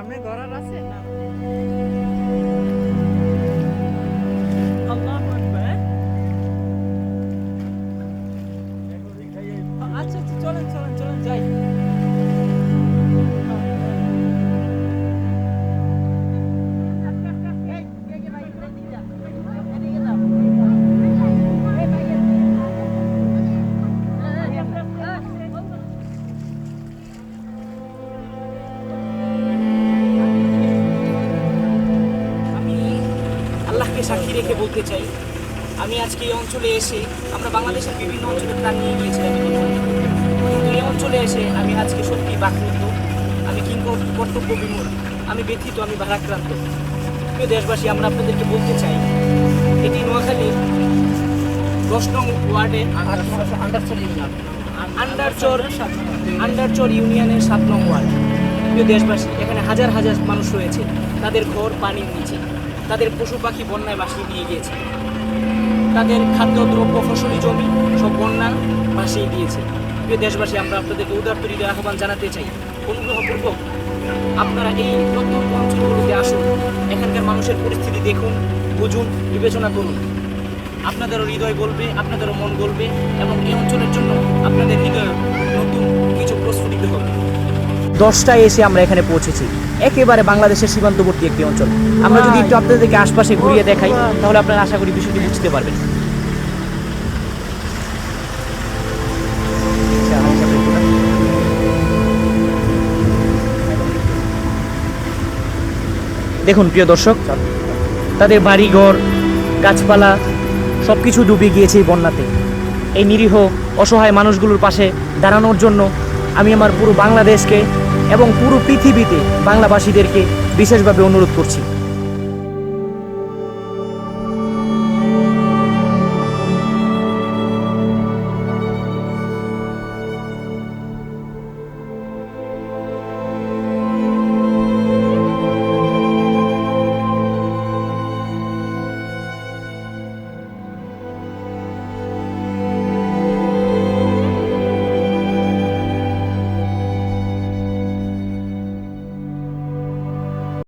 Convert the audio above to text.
সামনে গড়ার আছে? না বলতে চাই। আমি আজকে এই অঞ্চলে এসে আমরা বাংলাদেশের বিভিন্ন অঞ্চলে প্রাণ নিয়ে গিয়েছিলাম কিন্তু এই অঞ্চলে এসে আমি আজকে সত্যি বাকরুদ্ধ। আমি কিং কর্তব্য বিমূল আমি ব্যথিত আমি ভারাক্রান্ত। প্রিয় দেশবাসী আমরা আপনাদেরকে বলতে চাই এটি নোয়াখালীর দশ নং ওয়ার্ডে আন্ডারচর আন্ডারচর আন্ডারচর ইউনিয়নের সাত নং ওয়ার্ড। প্রিয় দেশবাসী এখানে হাজার হাজার মানুষ রয়েছে। তাদের ঘর পানির নিচে। তাদের পশু পাখি বন্যায় ভাসিয়ে নিয়ে গিয়েছে। তাদের খাদ্যদ্রব্য ফসলি জমি সব বন্যা ভাসিয়ে দিয়েছে। প্রিয় দেশবাসী, আমরা আপনাদেরকে উদারত হৃদয় আহ্বান জানাতে চাই। অনুগ্রহপূর্বক আপনারা এই প্রত্যন্ত অঞ্চলগুলোতে আসুন। এখানকার মানুষের পরিস্থিতি দেখুন, বুঝুন, বিবেচনা করুন। আপনাদেরও হৃদয় বলবে, আপনাদেরও মন বলবে এবং এই অঞ্চলের জন্য আপনাদের হৃদয় দশটায় এসে আমরা এখানে পৌঁছেছি। একেবারে বাংলাদেশের সীমান্তবর্তী একটি অঞ্চল। আমরা যদি একটু আপনাদেরকে আশপাশে ঘুরিয়ে দেখাই, তাহলে আপনারা আশা করি বিষয়টি বুঝতে পারবেন। দেখুন, প্রিয় দর্শক, তাদের বাড়িঘর, গাছপালা সব কিছু ডুবে গিয়েছে এই বন্যাতে। এই নিরীহ, অসহায় মানুষগুলোর পাশে দাঁড়ানোর জন্য আমি আমার পুরো বাংলাদেশকে এবং পুরো পৃথিবীতে বাংলাভাষীদেরকে বিশেষভাবে অনুরোধ করছি।